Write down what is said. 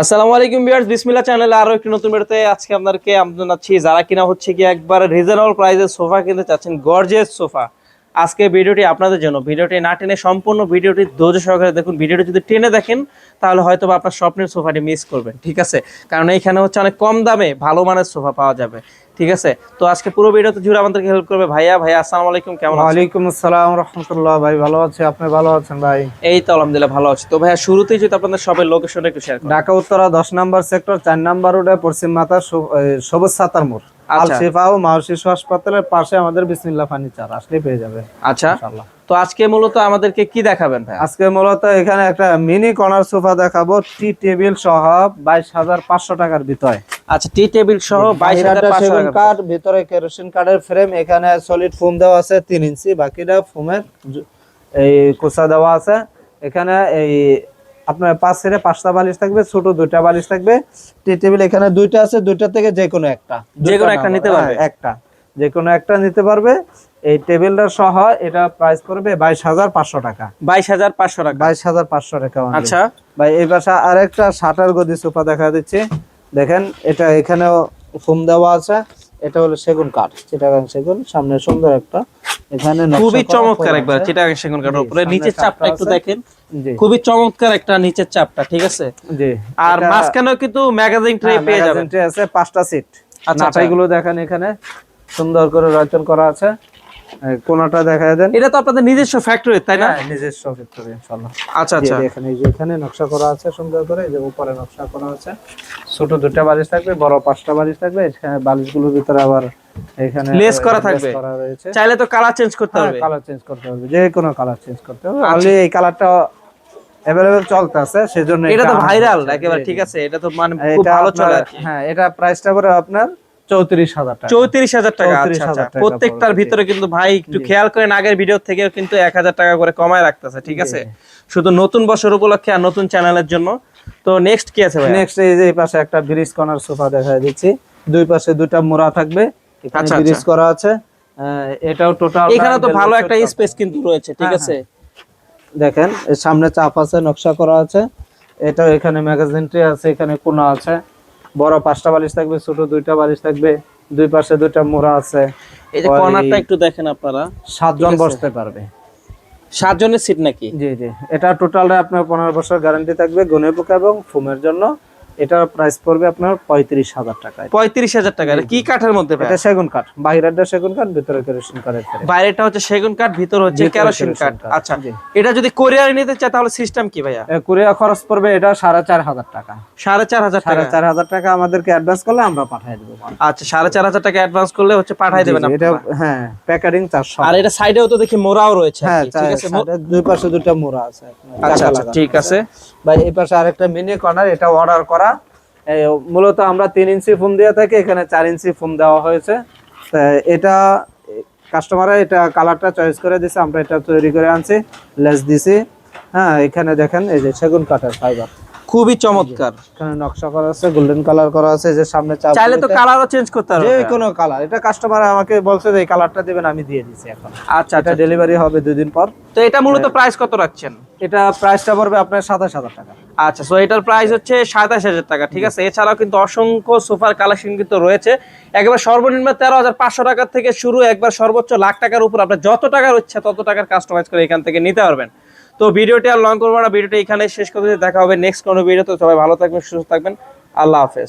আসসালামু আলাইকুম ভিউয়ার্স, বিসমিল্লাহ চ্যানেলে আরও একটি নতুন ভিডিওতে আজকে আপনাদেরকে জানাচ্ছি, যারা কিনা হচ্ছে কি একবার রিজনেবল প্রাইসে সোফা কিনতে চাচ্ছেন গর্জিয়াস সোফা। আজকে ভিডিওটি আপনাদের জন্য। ভিডিওটি না টেনে সম্পূর্ণ ভিডিওটি ধৈর্য সহকারে দেখুন। ভিডিওটি যদি টেনে দেখেন, তাহলে হয়তো আপনার স্বপ্নের সোফাটি মিস করবেন। ঠিক আছে? কারণ এইখানে হচ্ছে অনেক কম দামে ভালো মানের সোফা পাওয়া যাবে। ঠিক আছে? তো আজকে পুরো ভিডিওতে জুড়ে আমাদেরকে হেল্প করবে ভাইয়া। ভাইয়া আসসালামু আলাইকুম কেমন আছেন? ওয়ালাইকুম আসসালাম রহমতুল্লাহ ভাই ভালো আছি? আপনি ভালো আছেন ভাই? এই তো আলহামদুলিল্লাহ ভালো আছি। তো ভাইয়া শুরুতেই যদি আপনাদের সবের লোকেশনটা একটু শেয়ার করেন। ঢাকা উত্তরা দশ নম্বর সেক্টর চার নম্বর রোডে পশ্চিম মাথা সবুজ সাতার মোড়। আল আচ্ছা। শিফা ও মাও হাসপাতালের পাশে আমাদের বিসমিল্লাহ ফার্নিচার আসলে পেয়ে যাবে আচ্ছা। ইনশাআল্লাহ। তো আজকে মূলত আমাদেরকে কি দেখাবেন ভাই আজকে মূলত এখানে একটা মিনি কর্নার সোফা দেখাবো। টি টেবিল সহ বাইশ হাজার পাঁচশো টাকার ভিতরে। আচ্ছা টি টেবিল সহ বাইশ হাজার বাহিরাটা পাঁচশো সেগুন টাকা। কাঠ ভিতরে কেরোসিন কাঠের ফ্রেম এখানে সলিড ফোম দেওয়া আছে তিন ইঞ্চি বাকিটা ফোমের এই কুচা দেওয়া আছে। এখানে এই আপনার পাঁচ সেরে পাঁচটা বালিশ থাকবে ছোট দুইটা বালিশ থাকবে। টি টেবিল এখানে দুইটা আছে দুইটা থেকে যে কোনো একটা। যে কোনো একটা নিতে হ্যাঁ, পারবে? একটা। যে কোনো একটা নিতে পারবে। এই টেবিলটা সহ এটা প্রাইস পড়বে বাইশ হাজার পাঁচশো টাকা। বাইশ হাজার পাঁচশো টাকা। বাইশ হাজার পাঁচশো টাকা আচ্ছা। ভাই এই পাশে আরেকটা শাটার গদি সোফা দেখা দিচ্ছে। দেখেন এটা এখানেও ফোম দেওয়া আছে। এটা হলো সেগুন কাঠ চিটাগাং সেগুন। সামনে সুন্দর একটা এখানে খুবই চমৎকার একবার চিটাগাং সেগুন কাঠের উপরে। নিচের চাপটা একটু দেখেন। খুবই চমৎকার একটা নিচের চাপটা ঠিক আছে? জি আর মাঝখানেও কিন্তু ম্যাগাজিন ট্রে হ্যাঁ, পেয়ে যাবেন। tray আছে পাঁচটা সিট। আচ্ছা। নাটাইগুলো দেখেন এখানে। সুন্দর করে রচন করা আছে। কোনাটা দেখা দেন। এটা তো আপনাদের নিজস্ব ফ্যাক্টরি তাই না? হ্যাঁ, নিজস্ব ভিতরে ইনশাআল্লাহ। আচ্ছা আচ্ছা। এখানে এই যে এখানে নকশা করা আছে সুন্দর করে। এই যে উপরে নকশা করা আছে। ছোট দুটা বালিশ থাকবে বড় পাঁচটা বালিশ থাকবে। এখানে বালিশগুলোর ভিতরে আবার এখানে লেস করা থাকবে। চাইলে তো কালার চেঞ্জ করতে হবে। কালার চেঞ্জ করতে হবে। যে কোনো কালার চেঞ্জ করতে হবে। অনলি এই কালারটা অ্যাভেলেবল চলতেছে সেজন্য এটা তো ভাইরাল একেবারে ঠিক আছে। এটা তো মানে খুব ভালো চলে হ্যাঁ এটা প্রাইসটা পড়ে আপনার চৌত্রিশ হাজার টাকা। চৌত্রিশ হাজার টাকা 34,000 আচ্ছা। আচ্ছা প্রত্যেকটার ভিতরে কিন্তু ভাই একটু খেয়াল করেন আগের ভিডিও থেকেও কিন্তু এক হাজার টাকা করে কমায় রাখতেছে ঠিক আছে? শুধু নতুন বছর উপলক্ষে আর নতুন চ্যানেলের জন্য। তো নেক্সট কি আছে নেক্সট এই যে পাশে একটা ব্রিজ কর্নার সোফা দেখা দিচ্ছি। দুই পাশে দুইটা মোড়া থাকবে। এখানে ব্রিজ আচ্ছা। করা আছে। আহ, এটাও টোটাল এখানে তো ভালো একটা স্পেস কিন্তু রয়েছে ঠিক হ্যাঁ, আছে? দেখেন সামনে চাপ আছে নকশা করা আছে। এটা এখানে ম্যাগাজিন ট্রে আছে এখানে কোনা আছে। বড় পাঁচটা বালিশ থাকবে ছোট দুইটা বালিশ থাকবে দুই পাশে দুইটা মোড়া আছে। এই যে কর্নারটা একটু দেখেন আপনারা। সাতজন বসতে পারবে। সাতজনের সিট নাকি? জি জি। এটা টোটাল আপনার পনেরো বছর গ্যারান্টি থাকবে গনে পোকা এবং ফোমের জন্য। এটার প্রাইস পড়বে আপনার পঁয়ত্রিশ হাজার টাকায়। পঁয়ত্রিশ হাজার টাকা। কি কাঠের মধ্যে এটা সেগুন কাঠ। বাইরেরটা সেগুন কাঠ ভিতরে কেরোসিন কাঠের। বাইরেটা হচ্ছে সেগুন কাঠ ভিতর হচ্ছে কেরোসিন কাঠ। আচ্ছা এটা যদি কোরিয়ার নিতে চায় তাহলে সিস্টেম কি ভাইয়া? এ, কুরিয়ার খরচ পড়বে এটা সাড়ে চার হাজার টাকা। সাড়ে চার হাজার সাড়ে টাকা চার হাজার টাকা আমাদেরকে অ্যাডভান্স করলে আমরা পাঠিয়ে দেবো। আচ্ছা সাড়ে চার হাজার টাকা অ্যাডভান্স করলে হচ্ছে পাঠাই দেবেন এটা হ্যাঁ প্যাকেটিং চারশো। আর এটা সাইডেও তো দেখি মোড়াও রয়েছে হ্যাঁ ঠিক আছে? দুই পাশে দুটো মোড়া আছে। আচ্ছা আচ্ছা ঠিক আছে। ভাই এই পাশে আরেকটা মিনি কর্নার এটা অর্ডার করা। মূলত আমরা তিন ইঞ্চি ফোম দেওয়া থাকি, এখানে চার ইঞ্চি ফোম দেওয়া হয়েছে। এটা কাস্টমাররা এটা কালারটা চয়েস করে দিছে, আমরা এটা তৈরি করে আনছি লেস দিছি। হ্যাঁ এখানে দেখেন, এই যে সেগুন কাঠের ফাইবার খুবই চমৎকার। এখানে নকশা করা আছে গোল্ডেন কালার করা আছে যে সামনে চাপ চাইলে তো কালারও চেঞ্জ করতে যে কোনো কালার এটা কাস্টমার আমাকে বলছে যে এই কালারটা দিবেন আমি দিয়ে দিছি এখন। আচ্ছা এটা আচ্ছা। ডেলিভারি হবে দুই দিন পর। তো এটা মূলত প্রাইস কত রাখছেন? এটা প্রাইসটা পড়বে আপনার সাতাশ হাজার টাকা। আচ্ছা সো এটার প্রাইস হচ্ছে সাতাশ হাজার টাকা ঠিক আছে? এছাড়াও কিন্তু অসংখ্য সোফার কালেকশন কিন্তু রয়েছে। একবার সর্বনিম্ন তেরো হাজার পাঁচশো টাকা থেকে শুরু একবার সর্বোচ্চ লাখ টাকার উপর। আপনার যত টাকার ইচ্ছা তত টাকার কাস্টমাইজ করে এখান থেকে নিতে পারবেন। তো ভিডিওটি আর লং করব না, ভিডিওটা এখানে শেষ করতে দেখা হবে নেক্সট কোনো ভিডিও তো। সবাই ভালো থাকবেন, সুস্থ থাকবেন, আল্লাহ হাফেজ।